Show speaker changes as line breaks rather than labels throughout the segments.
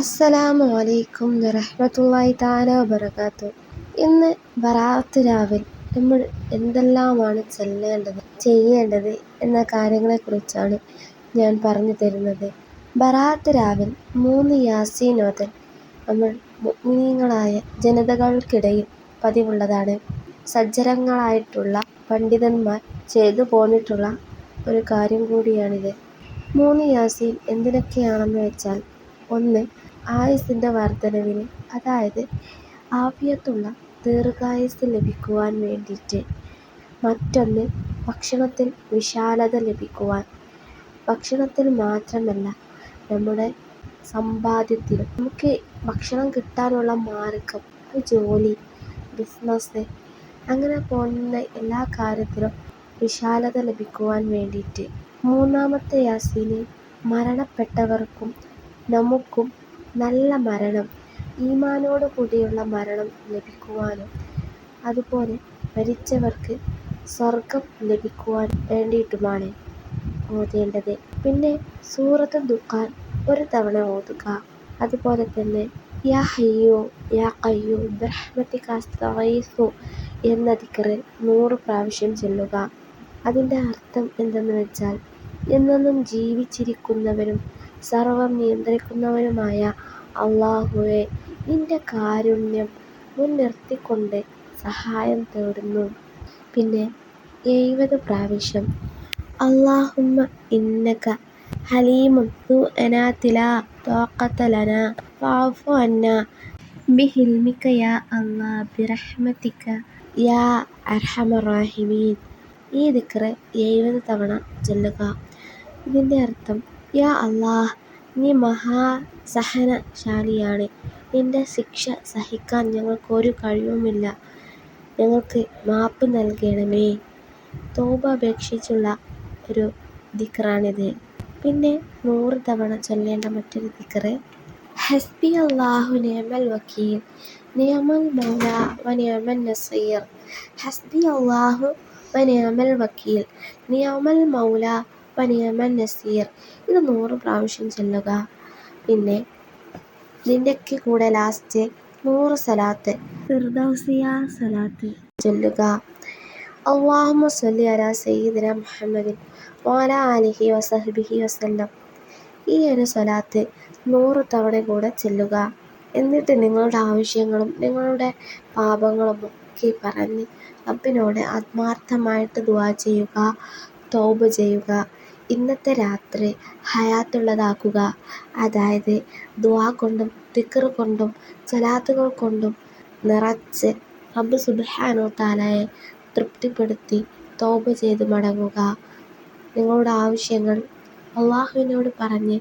അസ്സലാമു അലൈക്കും വറഹ്മത്തുള്ളാഹി താല വബറകാത്തു. ഇന്ന് ബറാത്ത് രാവിൽ നമ്മൾ എന്തെല്ലാമാണ് ചെല്ലേണ്ടത് ചെയ്യേണ്ടത് എന്ന കാര്യങ്ങളെക്കുറിച്ചാണ് ഞാൻ പറഞ്ഞു തരുന്നത്. ബറാത്ത് രാവിൽ മൂന്ന് യാസീൻ നമ്മൾ മുഗ്നീയങ്ങളായ ജനതകൾക്കിടയിൽ പതിവുള്ളതാണ്. സജ്ജരങ്ങളായിട്ടുള്ള പണ്ഡിതന്മാർ ചെയ്തു പോന്നിട്ടുള്ള ഒരു കാര്യം കൂടിയാണിത്. മൂന്ന് യാസീൻ എന്തിനൊക്കെയാണെന്ന് വെച്ചാൽ ഒന്ന് ആയുസ്സിന്റെ വർദ്ധനവിന് അതായത് ആവിയത്തുള്ള ദീർഘായുസ്സ് ലഭിക്കുവാൻ വേണ്ടിയിട്ട് മറ്റൊന്ന് ഭക്ഷണത്തിൽ വിശാലത ലഭിക്കുവാൻ. ഭക്ഷണത്തിൽ മാത്രമല്ല നമ്മുടെ സമ്പാദ്യത്തിലും നമുക്ക് ഭക്ഷണം കിട്ടാനുള്ള മാർഗം ജോലി ബിസിനസ് അങ്ങനെ പോകുന്ന എല്ലാ കാര്യത്തിലും വിശാലത ലഭിക്കുവാൻ വേണ്ടിയിട്ട്. മൂന്നാമത്തെ യാസീന് മരണപ്പെട്ടവർക്കും നമുക്കും നല്ല മരണം ഈമാനോട് കൂടിയുള്ള മരണം ലഭിക്കുവാനും അതുപോലെ മരിച്ചവർക്ക് സ്വർഗം ലഭിക്കുവാൻ വേണ്ടിയിട്ടുമാണ് ഓതേണ്ടത്. പിന്നെ സൂറത്ത് ദുഃഖാൻ ഒരു തവണ ഓതുക. അതുപോലെ തന്നെ യാ ഹയ്യോ യാ കയ്യോ ബിറഹ്മതിക അസ്തഗീഥു എന്ന ദിക്കറ് നൂറ് പ്രാവശ്യം ചൊല്ലുക. അതിന്റെ അർത്ഥം എന്തെന്ന് വെച്ചാൽ എന്നെന്നും ജീവിച്ചിരിക്കുന്നവനും സർവം നിയന്ത്രിക്കുന്നവനുമായ അല്ലാഹുവേ നിന്റെ കാരുണ്യം മുൻനിർത്തിക്കൊണ്ട് സഹായം തേടുന്നു. പിന്നെ എഴുപത് പ്രാവശ്യം അല്ലാഹുമ്മ ഇന്നക ഹലീമുൻ അന്നാ ബിഹിൽമിക യാ ബിറഹ്മതിക യാ ഈ ദിക്ർ എഴുപത് തവണ ചൊല്ലുക. ഇതിന്റെ അർത്ഥം യാ അല്ലാഹ് നീ മഹാസഹനശാലിയാണ് നിന്റെ ശിക്ഷ സഹിക്കാൻ ഞങ്ങൾക്കൊരു കഴിവുമില്ല. ഞങ്ങൾക്ക് മാപ്പ് നൽകണമേ. തൗബ അപേക്ഷിച്ചുള്ള ഒരു ദിക്റാണിത് പിന്നെ നൂറ് തവണ ചൊല്ലേണ്ട മറ്റൊരു ദിക്റ് ഹസ്ബി അള്ളാഹു നിയമൽ വക്കീൽ നിയമൽ മൗല വ നിയമൽ നസീർ. ഹസ്ബി അള്ളാഹു വ നിയമൽ വക്കീൽ നിയമൽ മൗല വ നസീർ ഇത് നൂറ് പ്രാവശ്യം ചൊല്ലുക. പിന്നെ ഇതിന്റെയൊക്കെ കൂടെ ലാസ്റ്റ് നൂറ് സലാത്ത്. ഫിർദൗസിയ സലാത്ത്. ചൊല്ലുക. അല്ലാഹുമ്മ സ്വല്ലി അല സയ്യിദിന മുഹമ്മദിൻ വാല അലിഹി വസഹ്ബിഹി വസല്ലം. ഈ ഒരു സ്വലാത്ത് നൂറ് തവണ കൂടെ ചെല്ലുക. എന്നിട്ട് നിങ്ങളുടെ ആവശ്യങ്ങളും നിങ്ങളുടെ പാപങ്ങളും ഒക്കെ പറഞ്ഞ് റബ്ബിനോട് ആത്മാർത്ഥമായിട്ട് ദുവാ ചെയ്യുക. തൗബ ചെയ്യുക. ഇന്നത്തെ രാത്രി ഹയാത്തുള്ളതാക്കുക. അതായത് ദുആ കൊണ്ടും ദിക്ർ കൊണ്ടും സ്വലാത്തുകൾ കൊണ്ടും നിറച്ച് റബ്ബ് സുബ്ഹാനഹു തആലയെ തൃപ്തിപ്പെടുത്തി തൗബ ചെയ്ത് മടങ്ങുക. നിങ്ങളുടെ ആവശ്യങ്ങൾ അള്ളാഹുവിനോട് പറഞ്ഞ്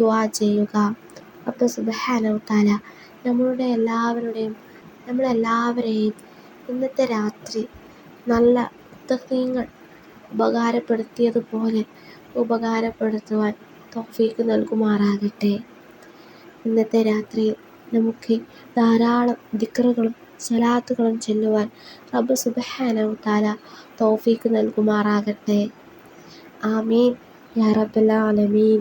ദുആ ചെയ്യുക. റബ്ബ് സുബ്ഹാനഹു തആല നമ്മളുടെ എല്ലാവരുടെയും നമ്മളെല്ലാവരെയും ഇന്നത്തെ രാത്രി നല്ല മുത്തഖീങ്ങൾ ഉപകാരപ്പെടുത്തിയതുപോലെ ഉപകാരപ്പെടുത്തുവാൻ തോഫീക്ക് നൽകുമാറാകട്ടെ. ഇന്നത്തെ രാത്രിയിൽ നമുക്ക് ധാരാളം ദിക്റുകളും സലാത്തുകളും ചെല്ലുവാൻ റബ്ബ് സുബഹാനവും താല തോഫീക്ക് നൽകുമാറാകട്ടെ. ആമീൻ. യാ റബ്ബൽ ആലമീൻ.